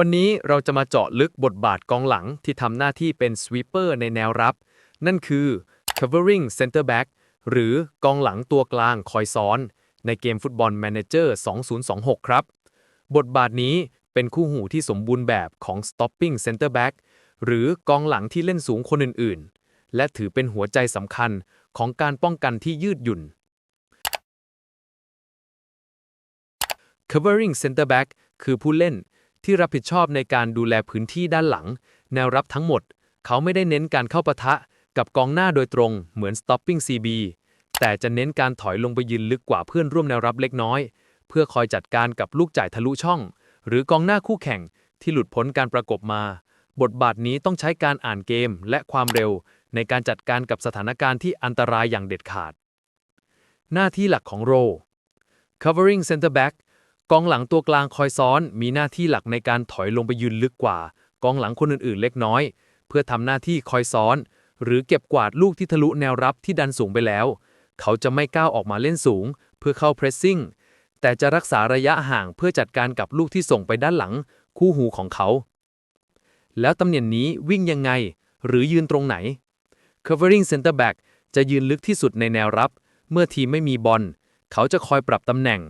วันนี้เราจะมาเจาะลึกบทบาทกองหลังที่ทำหน้าที่เป็นสวีปเปอร์ในแนวรับ นั่นคือ covering center back หรือกองหลังตัวกลางคอยซ้อน ในเกมฟุตบอล Manager 2026 ครับ บทบาทนี้เป็นคู่หูที่สมบูรณ์แบบของ stopping center back หรือกองหลังที่เล่นสูงคนอื่นๆ และถือเป็นหัวใจสำคัญของการป้องกันที่ยืดหยุ่น covering center back คือผู้เล่น ที่รับผิดชอบในการดูแลพื้นที่ด้านหลัง แนวรับทั้งหมด เขาไม่ได้เน้นการเข้าปะทะกับกองหน้าโดยตรงเหมือน stopping CB แต่จะเน้นการถอยลงไปยืนลึกกว่าเพื่อนร่วมแนวรับเล็กน้อย เพื่อคอยจัดการกับลูกจ่ายทะลุช่อง หรือกองหน้าคู่แข่งที่หลุดพ้นการประกบมา บทบาทนี้ต้องใช้การอ่านเกมและความเร็ว ในการจัดการกับสถานการณ์ที่อันตรายอย่างเด็ดขาด หน้าที่หลักของโร covering center back กองหลังตัวกลางคอยซ้อน มีหน้าที่หลักในการถอยลงไปยืนลึกกว่า กองหลังคนอื่นๆ เล็กน้อย เพื่อทำหน้าที่คอยซ้อน หรือเก็บกวาดลูกที่ทะลุแนวรับที่ดันสูงไปแล้ว เขาจะไม่ก้าวออกมาเล่นสูง เพื่อเข้าเพรสซิ่งแต่จะรักษาระยะห่างเพื่อจัดการกับลูกที่ส่งไปด้านหลัง คู่หูของเขา แล้วตำแหน่งนี้วิ่งยังไง หรือยืนตรงไหน covering center back จะยืนลึกที่สุดในแนวรับ เมื่อทีมไม่มีบอลเขาจะคอยปรับตำแหน่ง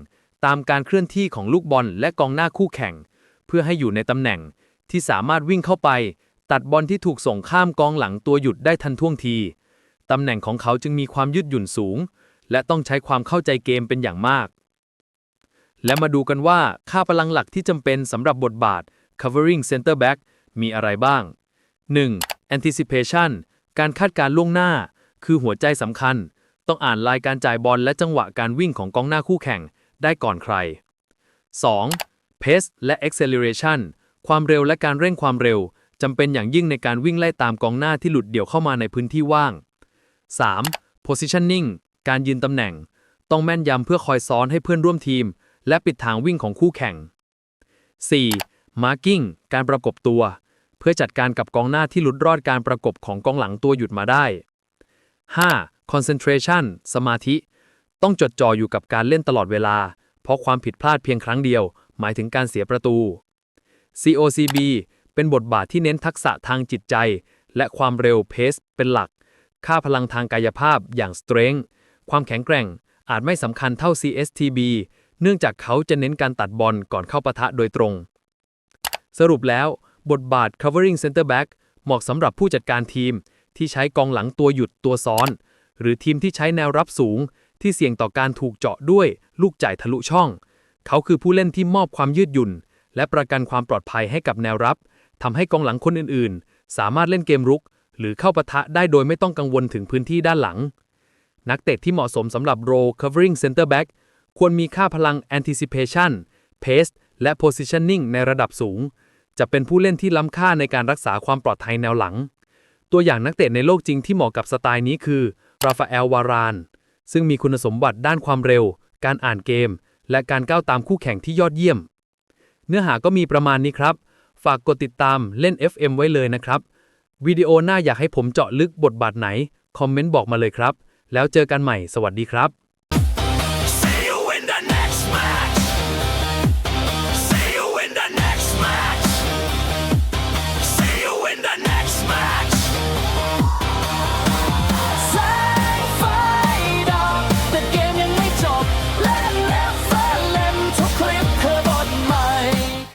ตามการเคลื่อนที่ของลูกบอลและกองหน้าคู่แข่ง เพื่อให้อยู่ในตำแหน่งที่สามารถวิ่งเข้าไป ตัดบอลที่ถูกส่งข้ามกองหลังตัวหยุดได้ทันท่วงที ตำแหน่งของเขาจึงมีความยืดหยุ่นสูง และต้องใช้ความเข้าใจเกมเป็นอย่างมาก และมาดูกันว่าค่าพลังหลักที่จำเป็นสำหรับบทบาท covering center back มีอะไรบ้าง 1. anticipation การคาดการล่วงหน้า คือหัวใจสำคัญ ต้องอ่านลายการจ่ายบอลและจังหวะการวิ่งของกองหน้าคู่แข่ง ได้ก่อนใคร 2. pace และ acceleration ความเร็วและการเร่งความเร็วจำเป็นอย่างยิ่งในการวิ่งไล่ตามกองหน้าที่หลุดเดี่ยวเข้ามาในพื้นที่ว่าง 3. positioning การยืนตำแหน่ง ต้องแม่นยำเพื่อคอยซ้อนให้เพื่อนร่วมทีม และปิดทางวิ่งของคู่แข่ง 4. marking การประกบตัว เพื่อจัดการกับกองหน้าที่หลุดรอดการประกบของกองหลังตัวหยุดมาได้ 5. concentration สมาธิ ต้องจดจ่ออยู่กับการเล่นตลอดเวลา เพราะความผิดพลาดเพียงครั้งเดียว หมายถึงการเสียประตู COCB เป็นบทบาทที่เน้นทักษะทางจิตใจ และความเร็วเพสเป็นหลัก ค่าพลังทางกายภาพอย่าง strength ความแข็งแกร่งอาจไม่สำคัญเท่า CSTB เนื่องจากเขาจะเน้นการตัดบอลก่อนเข้าปะทะโดยตรง สรุปแล้วบทบาท covering center back เหมาะสำหรับผู้จัดการทีมที่ใช้กองหลังตัวหยุดตัวซ้อน หรือทีมที่ใช้แนวรับสูง ที่เสี่ยงต่อการถูกเจาะด้วยลูกจ่ายทะลุช่อง เขาคือผู้เล่นที่มอบความยืดหยุ่น และประกันความปลอดภัยให้กับแนวรับทำให้กองหลังคนอื่นๆ สามารถเล่นเกมรุก หรือเข้าปะทะได้โดยไม่ต้องกังวลถึงพื้นที่ด้านหลัง นักเตะที่เหมาะสมสำหรับ role covering center back ควรมีค่าพลัง anticipation pace และ positioning ในระดับสูง จะเป็นผู้เล่นที่ล้ำค่าในการรักษาความปลอดภัยแนวหลัง ตัวอย่างนักเตะในโลกจริงที่เหมาะกับสไตล์นี้คือราฟาเอลวาราน ซึ่งมีคุณสมบัติด้านความเร็ว การอ่านเกม และการก้าวตามคู่แข่งที่ยอดเยี่ยม เนื้อหาก็มีประมาณนี้ครับ ฝากกดติดตามเล่น FM ไว้เลยนะครับ วิดีโอหน้าอยากให้ผมเจาะลึกบทบาทไหน คอมเมนต์บอกมาเลยครับ แล้วเจอกันใหม่ สวัสดีครับ